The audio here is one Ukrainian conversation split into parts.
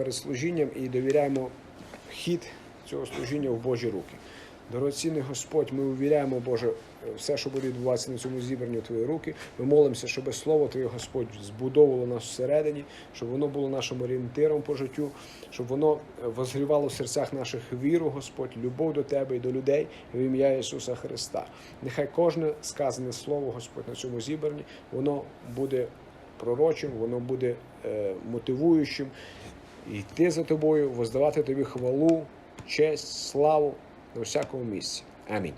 перед служінням і довіряємо хід цього служіння в Божі руки. Дорогоцінний Господь, ми увіряємо, Боже, все, що буде відбуватися на цьому зібранні в Твої руки. Ми молимося, щоб Слово Твоє, Господь, збудовувало нас всередині, щоб воно було нашим орієнтиром по життю, щоб воно е, возгрівало в серцях наших віру, Господь, любов до Тебе і до людей в ім'я Ісуса Христа. Нехай кожне сказане Слово, Господь, на цьому зібранні, воно буде пророчим, воно буде е, мотивуючим. Йти за тобою, воздавати тобі хвалу, честь, славу на всякому місці. Амінь.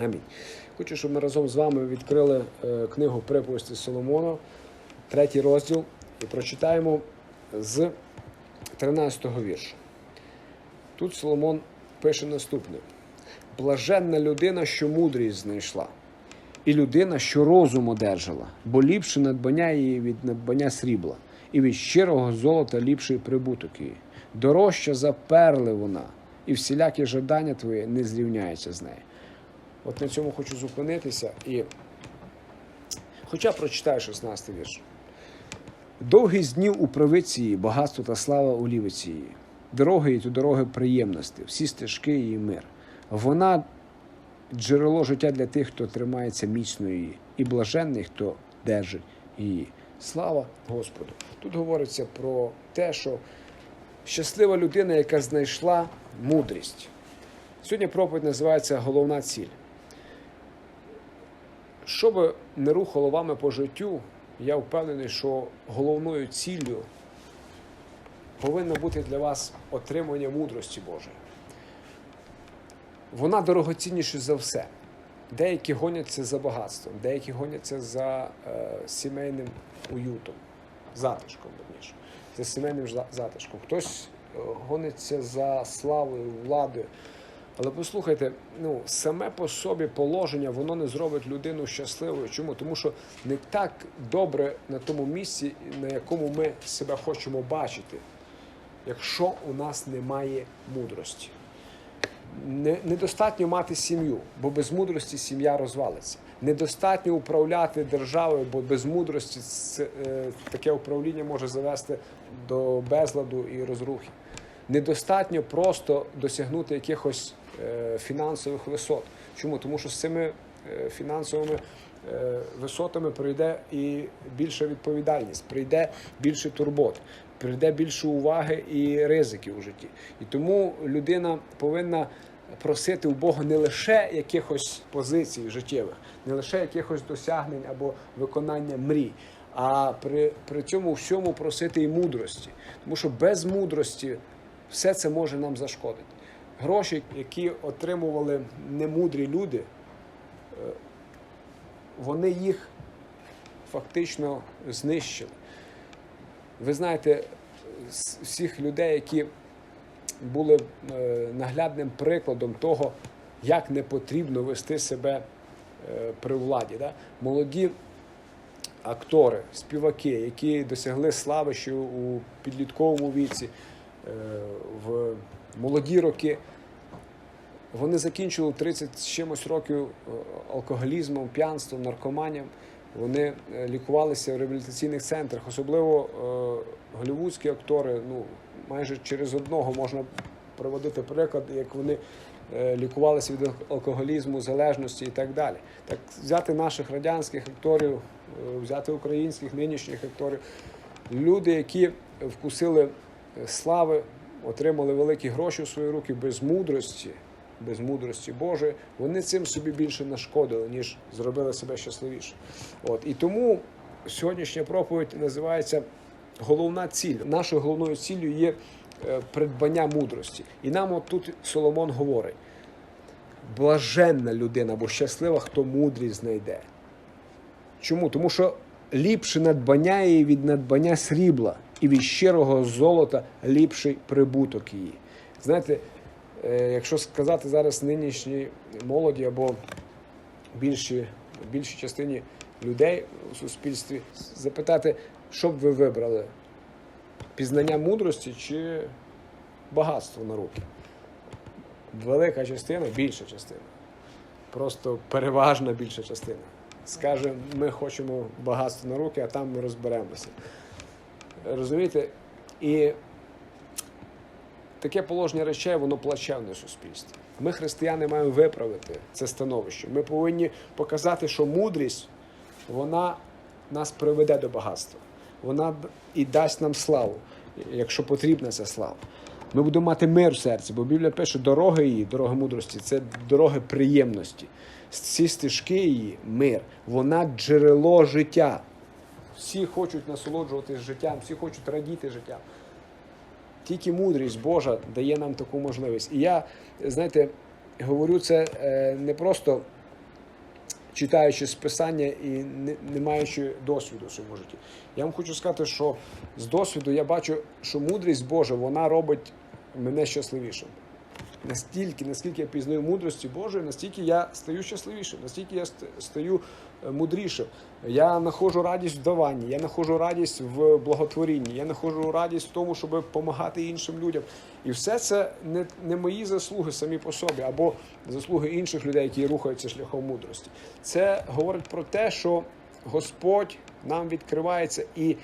Амінь. Хочу, щоб ми разом з вами відкрили е, книгу приповісті Соломона, третій розділ, і прочитаємо з 13-го вірша. Тут Соломон пише наступне: блаженна людина, що мудрість знайшла, і людина, що розум одержала, бо ліпше надбання її від надбання срібла, і від щирого золота ліпший прибуток її. Дорожча за перли вона, і всілякі жадання твої не зрівняються з нею. От на цьому хочу зупинитися і. Хоча прочитаю 16 вірш. Довгий з днів у правиці її, багатство та слава у лівиці її. Дороги її то дороги приємності, всі стежки її мир. Вона джерело життя для тих, хто тримається міцно її, і блаженний, хто держить її. Слава Господу! Тут говориться про те, що щаслива людина, яка знайшла мудрість. Сьогодні проповідь називається Головна ціль. Щоб не рухало вами по життю, я впевнений, що головною ціллю повинно бути для вас отримання мудрості Божої. Вона дорогоцінніша за все. Деякі гоняться за багатством, деякі гоняться за е, сімейним уютом, затишком, верніше, за сімейним затишком. Хтось е, гониться за славою, владою. Але послухайте, ну саме по собі положення воно не зробить людину щасливою. Чому? Тому що не так добре на тому місці, на якому ми себе хочемо бачити, якщо у нас немає мудрості. Не- Недостатньо мати сім'ю, бо без мудрості сім'я розвалиться. Недостатньо управляти державою, бо без мудрості це, таке управління може завести до безладу і розрухи. Недостатньо просто досягнути якихось е, фінансових висот. Чому? Тому що з цими е, фінансовими е, висотами прийде і більша відповідальність, прийде більше турбот, прийде більше уваги і ризиків у житті. І тому людина повинна просити у Бога не лише якихось позицій життєвих, не лише якихось досягнень або виконання мрій, а при, при цьому всьому просити і мудрості. Тому що без мудрості все це може нам зашкодити. Гроші, які отримували немудрі люди, е, вони їх фактично знищили. Ви знаєте, з всіх людей, які були е, наглядним прикладом того, як не потрібно вести себе е, при владі. Да? Молоді актори, співаки, які досягли слави ще у підлітковому віці, е, в молоді роки. Вони закінчили 30 з чимось років алкоголізмом, п'янством, наркоманієм. Вони е, лікувалися в реабілітаційних центрах. Особливо е, голівудські актори, ну майже через одного можна приводити приклад, як вони е, лікувалися від алкоголізму, залежності і так далі. Так взяти наших радянських акторів, взяти українських нинішніх акторів, люди, які вкусили слави, отримали великі гроші в свої руки без мудрості, без мудрості Божої, вони цим собі більше нашкодили, ніж зробили себе щасливіше. От і тому сьогоднішня проповідь називається головна ціль. Нашою головною ціллю є е, придбання мудрості. І нам от тут Соломон говорить: блаженна людина або щаслива, хто мудрість знайде. Чому? Тому що ліпше надбання її від надбання срібла, і від щирого золота ліпший прибуток її. Знаєте, якщо сказати зараз нинішній молоді або більшій, більшій частині людей у суспільстві, запитати, що б ви вибрали? Пізнання мудрості чи багатство на руки? Велика частина, більша частина. Просто переважна більша частина. Скаже, ми хочемо багатство на руки, а там ми розберемося. Розумієте? І таке положення речей, воно плачевне суспільстві. Ми, християни, маємо виправити це становище. Ми повинні показати, що мудрість вона нас приведе до багатства. Вона і дасть нам славу, якщо потрібна ця слава. Ми будемо мати мир в серці, бо Біблія пише, дороги її, дороги мудрості це дороги приємності. Ці стежки її мир. Вона джерело життя. Всі хочуть насолоджуватись життям, всі хочуть радіти життям. Тільки мудрість Божа дає нам таку можливість. І я, знаєте, говорю це е, не просто читаючи з писання і не, не маючи досвіду в своєму житті. Я вам хочу сказати, що з досвіду я бачу, що мудрість Божа вона робить мене щасливішим. Настільки, наскільки я пізнаю мудрості Божої, настільки я стаю щасливішим, настільки я стаю е, мудрішим. Я знаходжу радість в даванні, я знаходжу радість в благотворінні, я знаходжу радість в тому, щоб допомагати іншим людям. І все це не, не мої заслуги самі по собі, або заслуги інших людей, які рухаються шляхом мудрості. Це говорить про те, що Господь нам відкривається і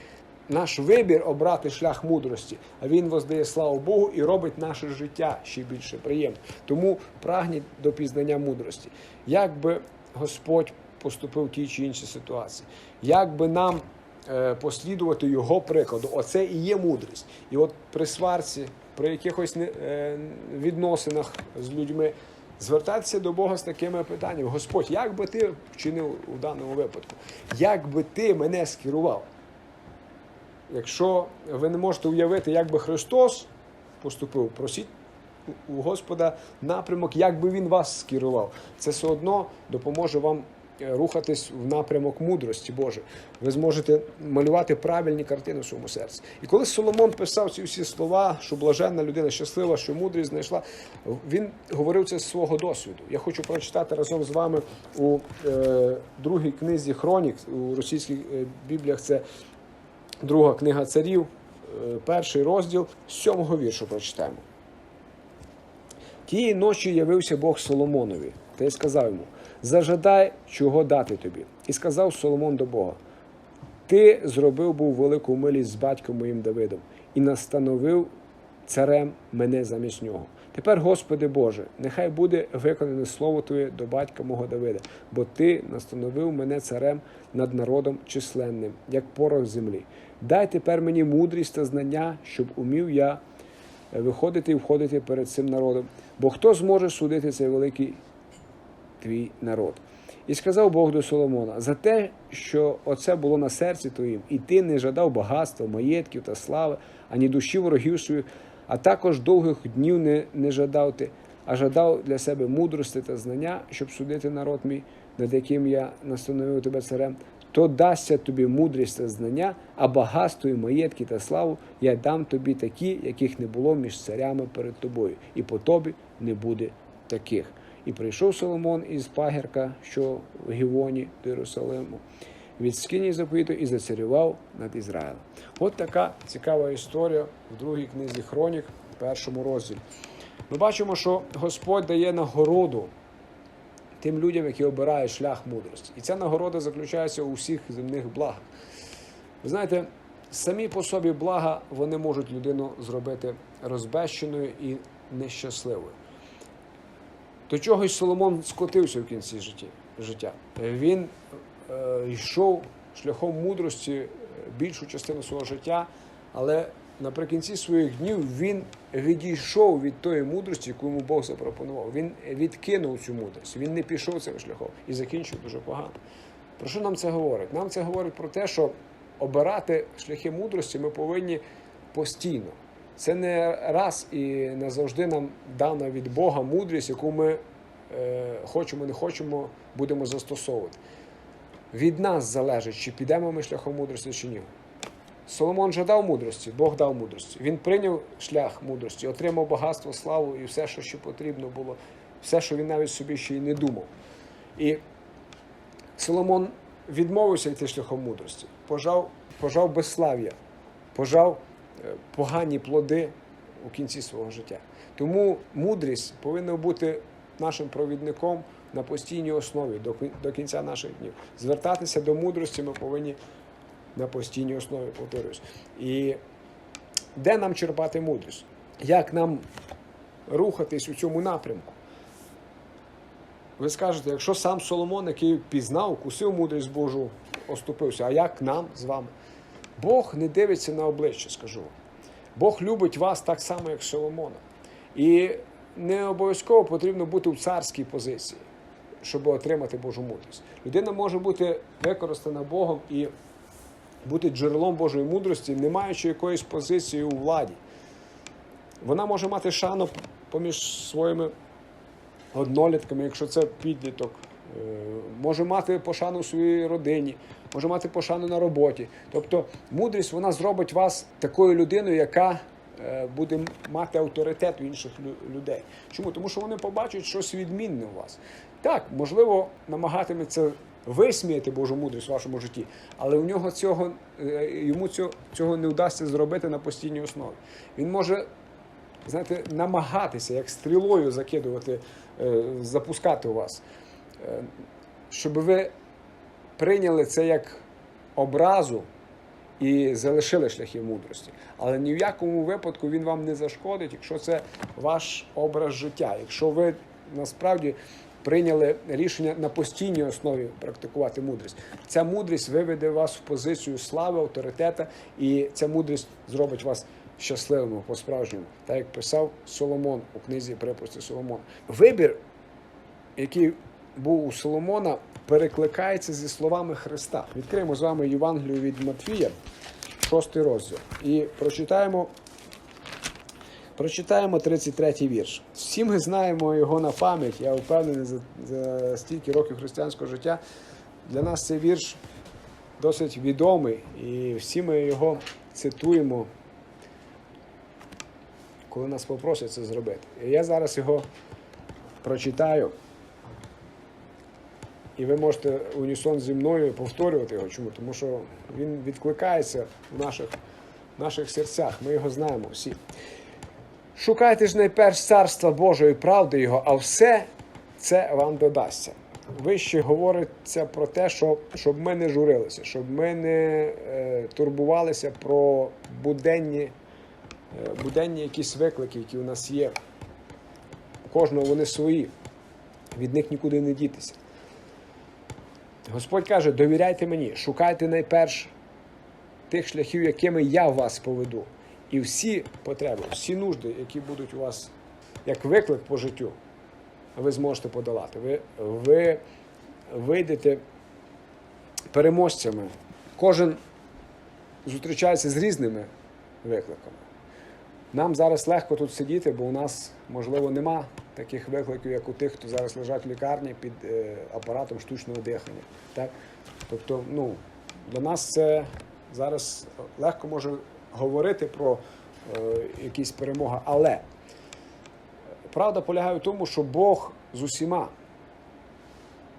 наш вибір обрати шлях мудрості, а він воздає славу Богу і робить наше життя ще більше приємним. Тому прагніть до пізнання мудрості. Як би Господь поступив в тій чи іншій ситуації, як би нам е, послідувати його прикладу, оце і є мудрість. І от при сварці, при якихось е, відносинах з людьми. Звертатися до Бога з такими питаннями: Господь, як би ти вчинив у даному випадку? Як би ти мене скерував? Якщо ви не можете уявити, як би Христос поступив, просіть у- Господа напрямок, як би Він вас скерував. Це все одно допоможе вам рухатись в напрямок мудрості Божої. Ви зможете малювати правильні картини в своєму серці. І коли Соломон писав ці всі слова, що блаженна людина щаслива, що мудрість знайшла, він говорив це з свого досвіду. Я хочу прочитати разом з вами у е, другій книзі Хронік у російських е, бібліях. Це Друга книга царів, е, перший розділ, сьомого віршу прочитаємо. Тієї ночі явився Бог Соломонові та й сказав йому: Зажадай, чого дати тобі. І сказав Соломон до Бога: Ти зробив був велику милість з батьком моїм Давидом і настановив царем мене замість нього. Тепер, Господи Боже, нехай буде виконане слово Твоє до батька мого Давида, бо Ти настановив мене царем над народом численним, як порох землі. Дай тепер мені мудрість та знання, щоб умів я виходити і входити перед цим народом. Бо хто зможе судити цей великий твій народ? І сказав Бог до Соломона за те, що оце було на серці твоїм, і ти не жадав багатства, маєтків та слави, ані душі ворогів своїх, а також довгих днів не, не жадав ти, а жадав для себе мудрості та знання, щоб судити народ мій, над яким я настановив тебе царем, то дасться тобі мудрість та знання, а багатство і маєтки та славу я дам тобі такі, яких не було між царями перед тобою, і по тобі не буде таких. І прийшов Соломон із пагірка, що в Гівоні до Єрусалиму, від скині заповіту і зацарював над Ізраїлем. От така цікава історія в другій книзі Хронік, в першому розділі. Ми бачимо, що Господь дає нагороду тим людям, які обирають шлях мудрості. І ця нагорода заключається у всіх земних благах. Ви знаєте, самі по собі блага вони можуть людину зробити розбещеною і нещасливою. До чогось Соломон скотився в кінці життя. Він е, йшов шляхом мудрості е, більшу частину свого життя, але наприкінці своїх днів він відійшов від тої мудрості, яку йому Бог запропонував. Він відкинув цю мудрість, він не пішов цим шляхом і закінчив дуже погано. Про що нам це говорить? Нам це говорить про те, що обирати шляхи мудрості ми повинні постійно. Це не раз і назавжди нам дана від Бога мудрість, яку ми е, хочемо, не хочемо, будемо застосовувати. Від нас залежить, чи підемо ми шляхом мудрості, чи ні. Соломон же дав мудрості, Бог дав мудрості. Він прийняв шлях мудрості, отримав багатство, славу і все, що ще потрібно було, все, що він навіть собі ще й не думав. І Соломон відмовився йти шляхом мудрості, пожав, пожав безслав'я, пожав погані плоди у кінці свого життя. Тому мудрість повинна бути нашим провідником на постійній основі до, кінця наших днів. Звертатися до мудрості ми повинні на постійній основі, повторюсь. І де нам черпати мудрість? як нам рухатись у цьому напрямку. Ви скажете, якщо сам Соломон, який пізнав, кусив мудрість Божу, оступився, а як нам з вами? Бог не дивиться на обличчя, скажу. вам. Бог любить вас так само, як Соломона. І не обов'язково потрібно бути в царській позиції, щоб отримати Божу мудрість. Людина може бути використана Богом і бути джерелом Божої мудрості, не маючи якоїсь позиції у владі. Вона може мати шану поміж своїми однолітками, якщо це підліток, може мати пошану в своїй родині, може мати пошану на роботі. Тобто мудрість вона зробить вас такою людиною, яка е, буде мати авторитет у інших людей. Чому? Тому що вони побачать щось відмінне у вас. Так, можливо, намагатиметься висміяти Божу мудрість в вашому житті, але у нього цього е, йому цього, цього не вдасться зробити на постійній основі. Він може знаєте, намагатися як стрілою закидувати, е, запускати у вас, Е, щоб ви прийняли це як образу і залишили шляхи мудрості. Але ні в якому випадку він вам не зашкодить, якщо це ваш образ життя. Якщо ви насправді прийняли рішення на постійній основі практикувати мудрість, ця мудрість виведе вас в позицію слави, авторитета, і ця мудрість зробить вас щасливими по-справжньому, так як писав Соломон у книзі Припусти Соломон. Вибір, який був у Соломона, перекликається зі словами Христа. Відкриємо з вами Євангелію від Матфія, шостий розділ, і прочитаємо. Прочитаємо 33-й вірш. Всі ми знаємо його на пам'ять. Я впевнений за, за стільки років християнського життя. Для нас цей вірш досить відомий, і всі ми його цитуємо, коли нас попросять це зробити. Я зараз його прочитаю. І ви можете унісон зі мною повторювати його. Чому? Тому що він відкликається в наших, наших серцях. Ми його знаємо всі. Шукайте ж найперш царства Божої правди Його, а все це вам додасться. Вище говориться про те, що, щоб ми не журилися, щоб ми не е, турбувалися про буденні, е, буденні якісь виклики, які у нас є. У кожного вони свої, від них нікуди не дітися. Господь каже: довіряйте мені, шукайте найперш тих шляхів, якими я вас поведу. І всі потреби, всі нужди, які будуть у вас як виклик по життю, ви зможете подолати. Ви, ви вийдете переможцями. Кожен зустрічається з різними викликами. Нам зараз легко тут сидіти, бо у нас, можливо, нема таких викликів, як у тих, хто зараз лежать в лікарні під е, апаратом штучного дихання. Так? Тобто, ну, для нас це зараз легко може говорити про е, якісь перемоги, але правда полягає в тому, що Бог з усіма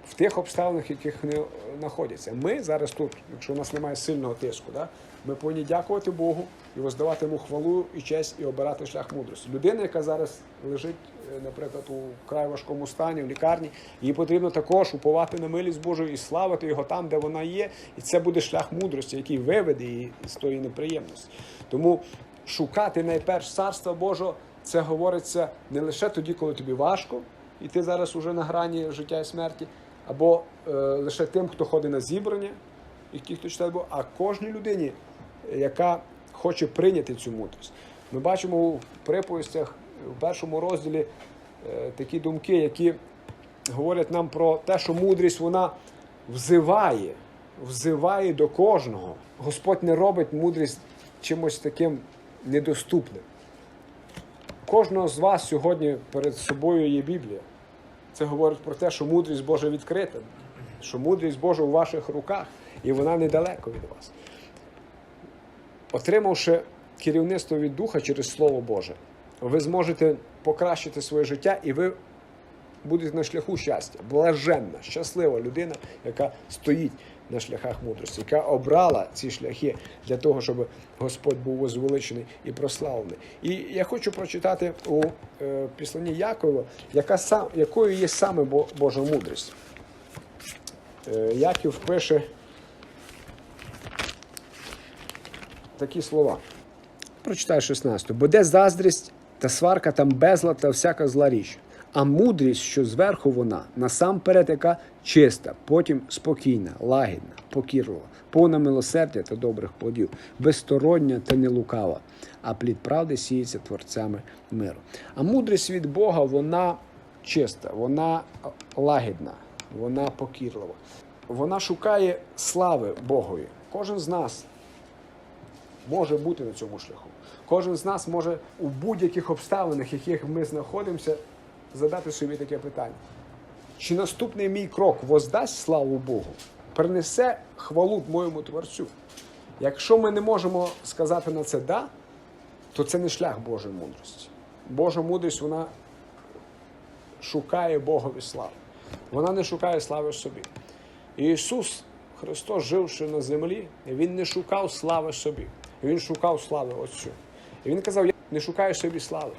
в тих обставинах, в яких вони знаходяться. Ми зараз тут, якщо у нас немає сильного тиску, да, ми повинні дякувати Богу і воздавати йому хвалу і честь і обирати шлях мудрості. Людина, яка зараз лежить, е, наприклад, у край важкому стані, в лікарні, їй потрібно також уповати на милість Божу і славити його там, де вона є. І це буде шлях мудрості, який виведе її з тої неприємності. Тому шукати найперш царства Божого, це говориться не лише тоді, коли тобі важко, і ти зараз уже на грані життя і смерті, або е, лише тим, хто ходить на зібрання, і ті, хто читає а кожній людині, яка хоче прийняти цю мудрість. Ми бачимо у приповістях у першому розділі е, такі думки, які говорять нам про те, що мудрість вона взиває, взиває до кожного. Господь не робить мудрість чимось таким недоступним. Кожного з вас сьогодні перед собою є Біблія. Це говорить про те, що мудрість Божа відкрита, що мудрість Божа у ваших руках, і вона недалеко від вас. Отримавши керівництво від Духа через Слово Боже, ви зможете покращити своє життя і ви будете на шляху щастя. Блаженна, щаслива людина, яка стоїть на шляхах мудрості, яка обрала ці шляхи для того, щоб Господь був возвеличений і прославлений. І я хочу прочитати у е, післанні Якова, яка сам, якою є саме Божа мудрість. Е, Яків пише такі слова. Прочитаю 16. Бо де заздрість, та сварка там безлад та всяка зла річ. А мудрість, що зверху вона, насамперед, яка чиста, потім спокійна, лагідна, покірлива, повна милосердя та добрих плодів, безстороння та не лукава, а плід правди сіється творцями миру. А мудрість від Бога, вона чиста, вона лагідна, вона покірлива. Вона шукає слави Богові. Кожен з нас може бути на цьому шляху. Кожен з нас може у будь-яких обставинах, в яких ми знаходимося, задати собі таке питання. Чи наступний мій крок воздасть славу Богу, принесе хвалу моєму Творцю? Якщо ми не можемо сказати на це да, то це не шлях Божої мудрості. Божа мудрість вона шукає Богові слави. Вона не шукає слави собі. Ісус Христос, живши на землі, Він не шукав слави собі. Він шукав слави Отцю. І Він казав, я не шукаю собі слави.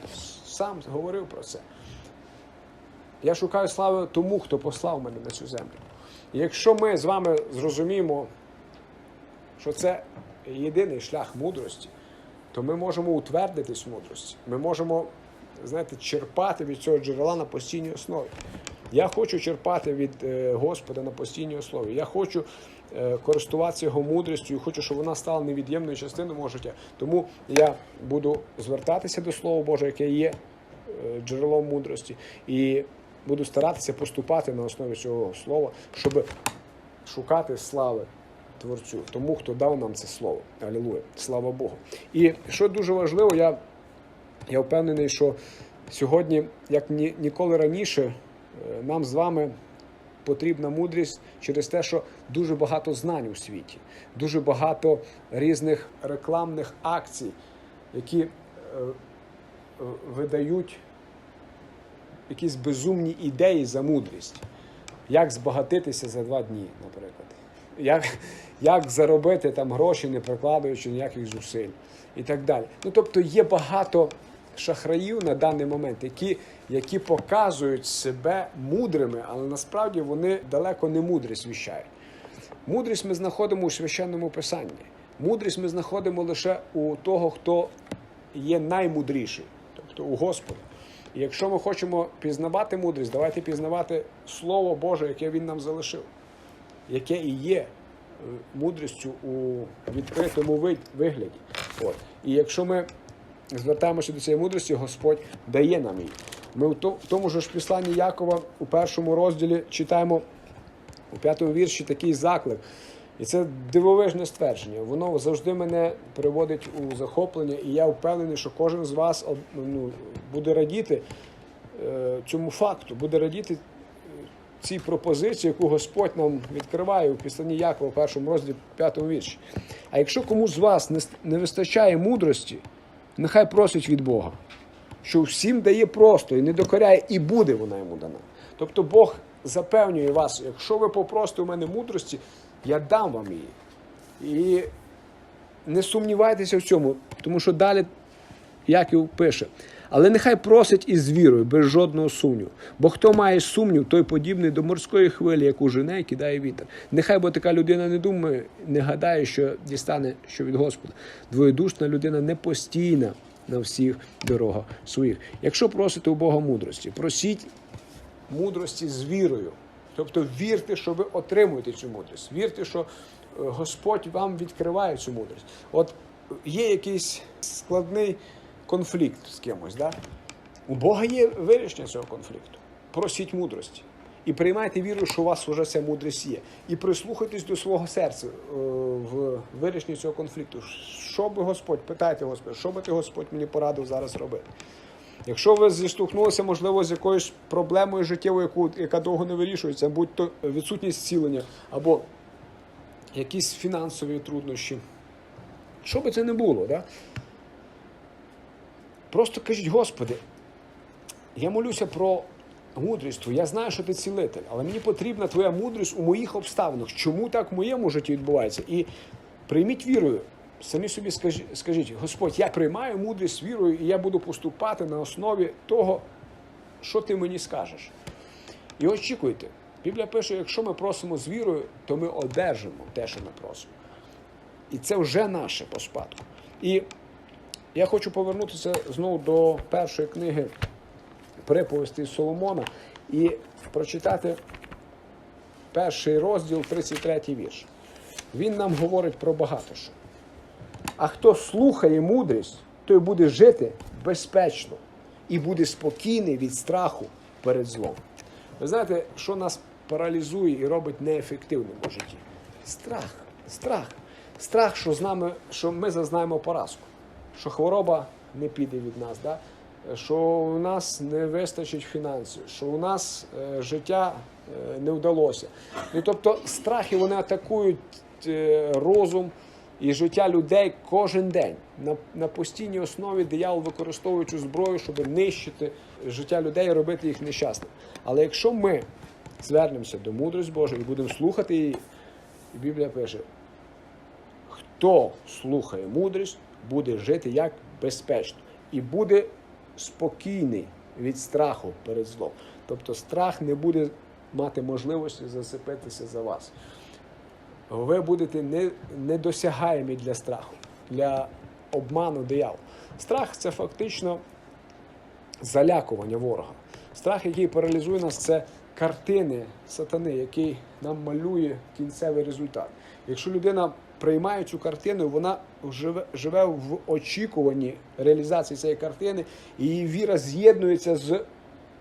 Сам говорив про це. Я шукаю слави тому, хто послав мене на цю землю. І якщо ми з вами зрозуміємо, що це єдиний шлях мудрості, то ми можемо утвердитись в мудрості. Ми можемо, знаєте, черпати від цього джерела на постійній основі. Я хочу черпати від е, Господа на постійній основі. Я хочу користуватися його мудрістю і хочу, щоб вона стала невід'ємною частиною мого життя. Тому я буду звертатися до Слова Божого, яке є е, джерелом мудрості, і буду старатися поступати на основі цього слова, щоб шукати слави Творцю, тому хто дав нам це слово. Алілуя. Слава Богу. І що дуже важливо, я, я впевнений, що сьогодні, як ні, ніколи раніше, е, нам з вами потрібна мудрість через те, що дуже багато знань у світі, дуже багато різних рекламних акцій, які е, е, видають якісь безумні ідеї за мудрість. Як збагатитися за два дні, наприклад. Як, як заробити там гроші, не прикладаючи ніяких зусиль і так далі. Ну тобто є багато шахраїв на даний момент, які, які показують себе мудрими, але насправді вони далеко не мудрість віщають. Мудрість ми знаходимо у священному писанні. Мудрість ми знаходимо лише у того, хто є наймудріший, тобто у Господа. І якщо ми хочемо пізнавати мудрість, давайте пізнавати Слово Боже, яке Він нам залишив, яке і є е, мудрістю у відкритому вигляді. От. І якщо ми звертаємося до цієї мудрості, Господь дає нам її. Ми в тому ж посланні Якова у першому розділі читаємо у п'ятому вірші такий заклик. І це дивовижне ствердження. Воно завжди мене приводить у захоплення, і я впевнений, що кожен з вас ну, буде радіти е, цьому факту, буде радіти е, цій пропозиції, яку Господь нам відкриває у післанні Якова, першому розділі п'ятому вірші. А якщо комусь з вас не вистачає мудрості, нехай просить від Бога, що всім дає просто і не докоряє, і буде вона йому дана. Тобто Бог запевнює вас, якщо ви попросите у мене мудрості, я дам вам її. І не сумнівайтеся в цьому, тому що далі Яків пише. Але нехай просить із вірою, без жодного сумніву. Бо хто має сумнів, той подібний до морської хвилі, яку жене і кидає вітер. Нехай бо така людина не думає, не гадає, що дістане що від Господа. Двоєдушна людина не постійна на всіх дорогах своїх. Якщо просите у Бога мудрості, просіть мудрості з вірою. Тобто вірте, що ви отримуєте цю мудрість. Вірте, що е, Господь вам відкриває цю мудрість. От є якийсь складний конфлікт з кимось. Да? У Бога є вирішення цього конфлікту. Просіть мудрості. І приймайте віру, що у вас вже ця мудрість є. І прислухайтесь до свого серця е, в вирішенні цього конфлікту. Що би Господь, питайте Господь, що би ти Господь мені порадив зараз робити? Якщо ви зіштовхнулися, можливо, з якоюсь проблемою життєвою, яка довго не вирішується, будь то відсутність зцілення або якісь фінансові труднощі. Що би це не було, да? Просто кажіть, Господи, я молюся про мудрість. Я знаю, що ти цілитель, але мені потрібна твоя мудрість у моїх обставинах. Чому так в моєму житті відбувається? І прийміть вірою. Самі собі скажіть, Господь, я приймаю мудрість вірою, і я буду поступати на основі того, що ти мені скажеш. І очікуйте. Біблія пише, якщо ми просимо з вірою, то ми одержимо те, що ми просимо. І це вже наше по спадку. І я хочу повернутися знову до першої книги приповісті Соломона і прочитати перший розділ, 33 вірш. Він нам говорить про багато що. А хто слухає мудрість, той буде жити безпечно і буде спокійний від страху перед злом. Ви знаєте, що нас паралізує і робить неефективним у житті? Страх. Страх. Страх, що з нами, що ми зазнаємо поразку, що хвороба не піде від нас, да? що у нас не вистачить фінансів, що у нас е, життя е, не вдалося. Ну, тобто страхи вони атакують е, розум і життя людей кожен день. На, на постійній основі диявол використовує цю зброю, щоб нищити життя людей і робити їх нещасними. Але якщо ми звернемося до мудрості Божої і будемо слухати її, і Біблія пише, хто слухає мудрість, буде жити як безпечно і буде спокійний від страху перед злом. Тобто страх не буде мати можливості засипитися за вас. Ви будете не, недосягаємі для страху, для обману диявола. Страх це фактично залякування ворога. Страх, який паралізує нас, це картини сатани, який нам малює кінцевий результат. Якщо людина приймає цю картину, вона живе, живе в очікуванні реалізації цієї картини, і її віра з'єднується з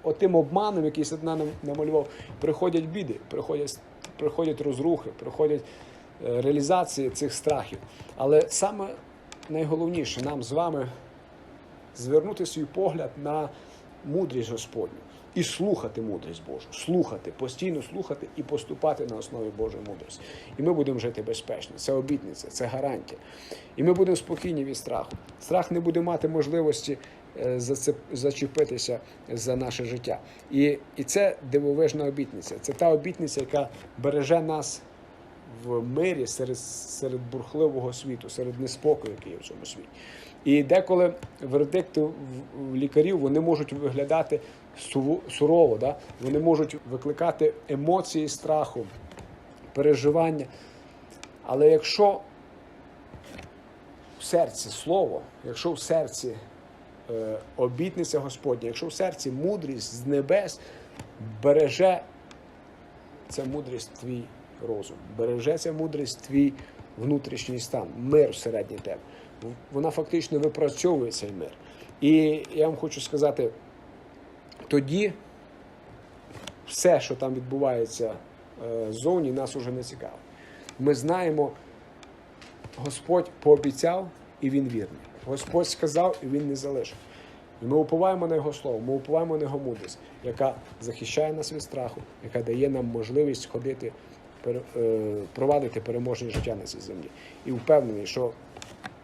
отим обманом, який сатана нам намалював. Приходять біди, приходять, приходять розрухи, приходять е, реалізації цих страхів. Але саме найголовніше нам з вами звернути свій погляд на мудрість Господню і слухати мудрість Божу, слухати, постійно слухати і поступати на основі Божої мудрості. І ми будемо жити безпечно. Це обітниця, це гарантія. І ми будемо спокійні від страху. Страх не буде мати можливості е, зачепитися за наше життя. І, і це дивовижна обітниця. Це та обітниця, яка береже нас в мирі серед, серед бурхливого світу, серед неспокою, який є в цьому світі. І деколи вердикти в- лікарів вони можуть виглядати сурово, да? вони можуть викликати емоції страху, переживання. Але якщо в серці слово, якщо в серці е, обітниця Господня, якщо в серці мудрість з небес береже ця мудрість твій розум, береже ця мудрість твій внутрішній стан, мир всередині тебе. Вона фактично випрацьовує цей мир. І я вам хочу сказати, тоді все, що там відбувається е, ззовні, нас уже не цікавить. Ми знаємо, Господь пообіцяв і він вірний. Господь сказав, і він не залишив. І ми уповаємо на Його слово, ми уповаємо на Його мудрість, яка захищає нас від страху, яка дає нам можливість ходити, е, провадити переможне життя на цій землі. І впевнений, що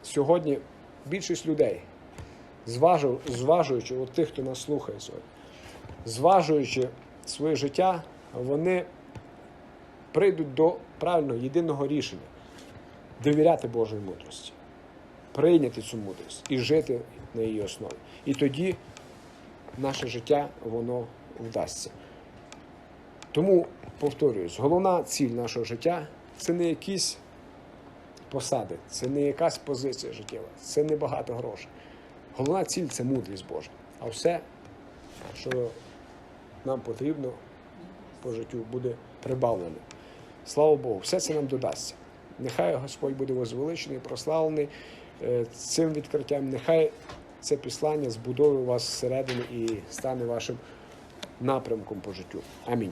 сьогодні більшість людей, зважу- зважуючи от тих, хто нас слухає сьогодні, зважуючи своє життя, вони прийдуть до правильного єдиного рішення довіряти Божій мудрості, прийняти цю мудрість і жити на її основі. І тоді наше життя воно вдасться. Тому повторююсь, головна ціль нашого життя це не якісь посади, це не якась позиція життєва, це не багато грошей. Головна ціль це мудрість Божа. А все, що нам потрібно по життю, буде прибавлено. Слава Богу, все це нам додасться. Нехай Господь буде возвеличений, прославлений е, цим відкриттям. Нехай це післання збудовує вас зсередини і стане вашим напрямком по життю. Амінь.